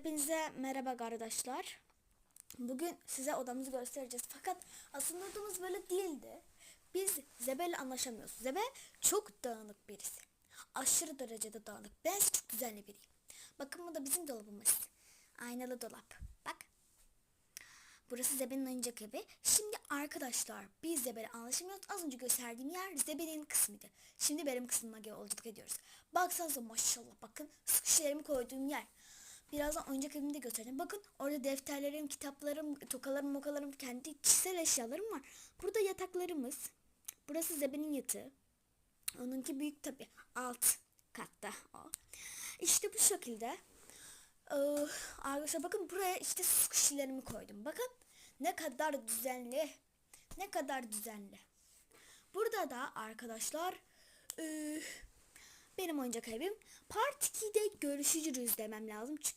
Hepinize merhaba arkadaşlar. Bugün size odamızı göstereceğiz. Fakat aslında odamız böyle değildi. Biz Zebel'le anlaşamıyoruz. Zebe çok dağınık birisi. Aşırı derecede dağınık. Ben çok düzenli biriyim. Bakın bu da bizim dolabımız. Aynalı dolap. Bak. Burası Zebe'nin oyuncak evi. Şimdi arkadaşlar biz Zebe'yle anlaşamıyoruz. Az önce gösterdiğim yer Zebe'nin kısmıydı. Şimdi benim kısmıma yolculuk ediyoruz. Baksanıza maşallah bakın sıkışlarımı koyduğum yer. Birazdan oyuncak evimi de göstereceğim. Bakın orada defterlerim, kitaplarım, tokalarım, mokalarım, kendi kişisel eşyalarım var. Burada yataklarımız. Burası Zebe'nin yatağı. Onunki büyük tabi. Alt katta o. İşte bu şekilde. Ee, arkadaşlar bakın buraya işte su şişelerimi koydum. Bakın ne kadar düzenli. Ne kadar düzenli. Burada da arkadaşlar ee, benim oyuncak evim. Part 2'de görüşürüz demem lazım. Çünkü